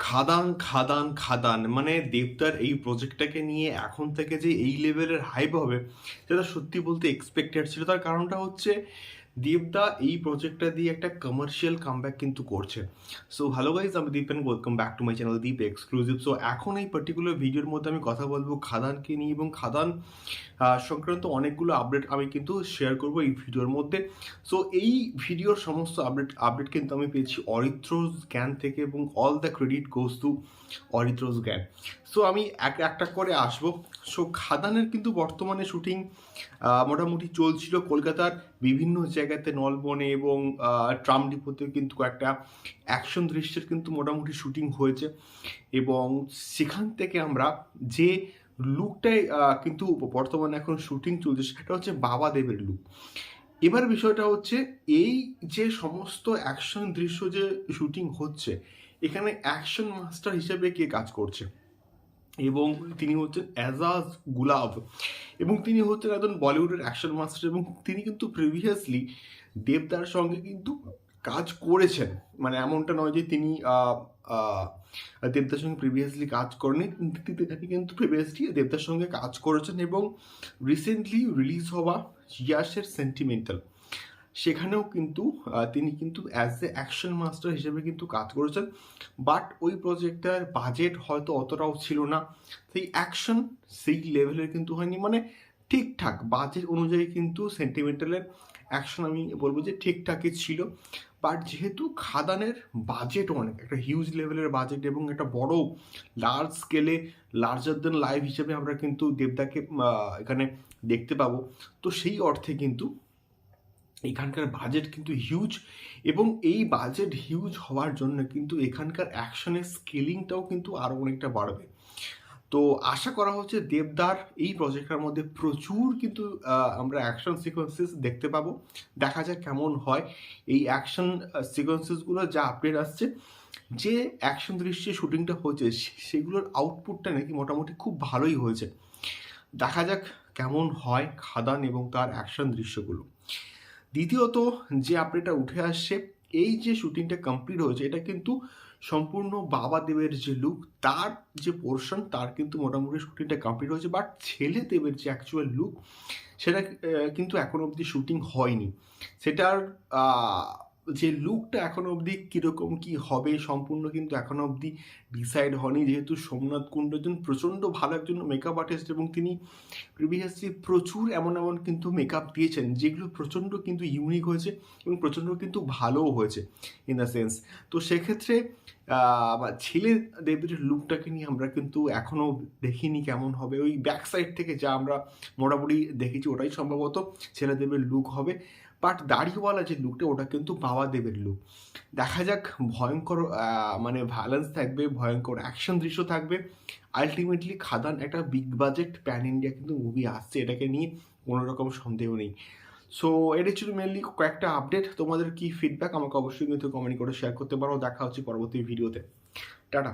খাদান খাদান খাদান। মানে দেবদার এই প্রজেক্টটাকে নিয়ে এখন থেকে যে এই লেভেলের হাইপ হবে, সেটা সত্যি বলতে এক্সপেক্টেড ছিল। তার কারণটা হচ্ছে দেবদা এই প্রজেক্টটা দিয়ে একটা কমার্শিয়াল কামব্যাক কিন্তু করছে। সো হ্যালো গাইজ আমি Deep and welcome back to my channel Deep exclusive so এখন এই পার্টিকুলার ভিডিওর মধ্যে আমি কথা বলব খাদানকে নিয়ে এবং খাদান সংক্রান্ত অনেকগুলো আপডেট আমি কিন্তু শেয়ার করব এই ভিডিওর মধ্যে। সো এই ভিডিওর সমস্ত আপডেট আপডেট কিন্তু আমি পেয়েছি অরিত্রোজ জ্ঞান থেকে এবং all the credit goes to Aritro's Gyan. So আমি এক, একটা করে আসব। সো খাদানের কিন্তু বর্তমানে শুটিং মোটামুটি চলছিল কলকাতার বিভিন্ন জায়গাতে নলবনে এবং ট্রাম ডিপোতে কিন্তু একটা অ্যাকশন দৃশ্যের কিন্তু মোটামুটি শুটিং হয়েছে। এবং সেখান থেকে আমরা যে লুকটাই কিন্তু বর্তমানে এখন শুটিং চলছে সেটা হচ্ছে বাবা দেবের লুক। এবার বিষয়টা হচ্ছে এই যে সমস্ত অ্যাকশন দৃশ্য যে শুটিং হচ্ছে, এখানে অ্যাকশন মাস্টার হিসেবে কে কাজ করছে? এবং তিনি হচ্ছেন এজাজ গুলাব এবং তিনি হচ্ছেন একজন বলিউডের অ্যাকশন মাস্টার এবং তিনি কিন্তু প্রিভিয়াসলি দেবদার সঙ্গে কিন্তু কাজ করেছেন। মানে এমনটা নয় যে তিনি দেবদার সঙ্গে প্রিভিয়াসলি কাজ করেনি তিনি কিন্তু প্রিভিয়াসলি দেবদার সঙ্গে কাজ করেছেন এবং রিসেন্টলি রিলিজ হওয়া ইয়াসের সেন্টিমেন্টাল সেখানেও কিন্তু তিনি কিন্তু অ্যাজ এ অ্যাকশন মাস্টার হিসেবে কিন্তু কাজ করেছেন। বাট ওই প্রজেক্টটার বাজেট হয়তো অতটাও ছিল না। সেই অ্যাকশন সেই লেভেলের কিন্তু হয়নি। মানে ঠিকঠাক বাজেট অনুযায়ী কিন্তু সেন্টিমেন্টালের অ্যাকশন আমি বলব যে ঠিকঠাকই ছিল। বাট যেহেতু খাদানের বাজেট অনেক, একটা হিউজ লেভেলের বাজেট এবং একটা বড় লার্জ স্কেলে লার্জার দেন লাইভ হিসেবে আমরা কিন্তু দেবদাকে এখানে দেখতে পাবো। তো সেই অর্থে কিন্তু এখানকার বাজেট কিন্তু হিউজ এবং এই বাজেট হিউজ হওয়ার জন্য কিন্তু এখানকার অ্যাকশনের স্কেলিংটাও কিন্তু আরও অনেকটা বাড়বে। তো আশা করা হচ্ছে দেবদার এই প্রজেক্টের মধ্যে প্রচুর কিন্তু আমরা অ্যাকশন সিকোয়েন্সেস দেখতে পাবো। দেখা যাক কেমন হয়। এই অ্যাকশন সিকোয়েন্সেসগুলো যা আপডেট আসছে, যে অ্যাকশন দৃশ্যে শুটিংটা হয়েছে সেগুলোর আউটপুটটা নাকি মোটামুটি খুব ভালোই হয়েছে। দেখা যাক কেমন হয় খাদান এবং তার অ্যাকশন দৃশ্যগুলো। দ্বিতীয়ত যে আপডেটটা উঠে আসছে, এই যে শুটিংটা কমপ্লিট হয়েছে, এটা কিন্তু সম্পূর্ণ বাবা দেবের যে লুক তার যে পোর্শন তার কিন্তু মোটামুটি শুটিংটা কমপ্লিট হয়েছে বাট ছেলে দেবের যে অ্যাকচুয়াল লুক সেটা কিন্তু এখনও অবধি শুটিং হয়নি। সেটার যে লুকটা এখনও অবধি কীরকম কি হবে সম্পূর্ণ কিন্তু এখনও অবধি ডিসাইড হয়নি। যেহেতু সোমনাথ কুণ্ড একজন প্রচণ্ড ভালো একজন মেকআপ আর্টিস্ট এবং তিনি প্রিভিয়াসলি প্রচুর এমন এমন কিন্তু মেকআপ দিয়েছেন, যেগুলো প্রচণ্ড কিন্তু ইউনিক হয়েছে এবং প্রচণ্ড কিন্তু ভালোও হয়েছে ইন দ্য সেন্স তো সেক্ষেত্রে ছেলে দেবের লুকটাকে নিয়ে আমরা কিন্তু এখনও দেখিনি কেমন হবে। ওই ব্যাক সাইড থেকে যা আমরা মোটামুটি দেখেছি, ওটাই সম্ভবত ছেলে দেবের লুক হবে। বাট দাড়িওয়ালা যে লুকটা ওটা কিন্তু বাবা দেবের লুক দেখা যাক, ভয়ঙ্কর মানে ভ্যালেন্স থাকবে, ভয়ঙ্কর অ্যাকশন দৃশ্য থাকবে। আলটিমেটলি খাদান একটা বিগ বাজেট প্যান ইন্ডিয়া কিন্তু মুভি আসছে, এটাকে নিয়ে কোনো রকম সন্দেহ নেই। সো এটা ছিল মেনলি কয়েকটা আপডেট তোমাদের কি ফিডব্যাক আমাকে অবশ্যই কিন্তু কমেন্ট করে শেয়ার করতে পারো। দেখা হচ্ছে পরবর্তী ভিডিওতে টাটা।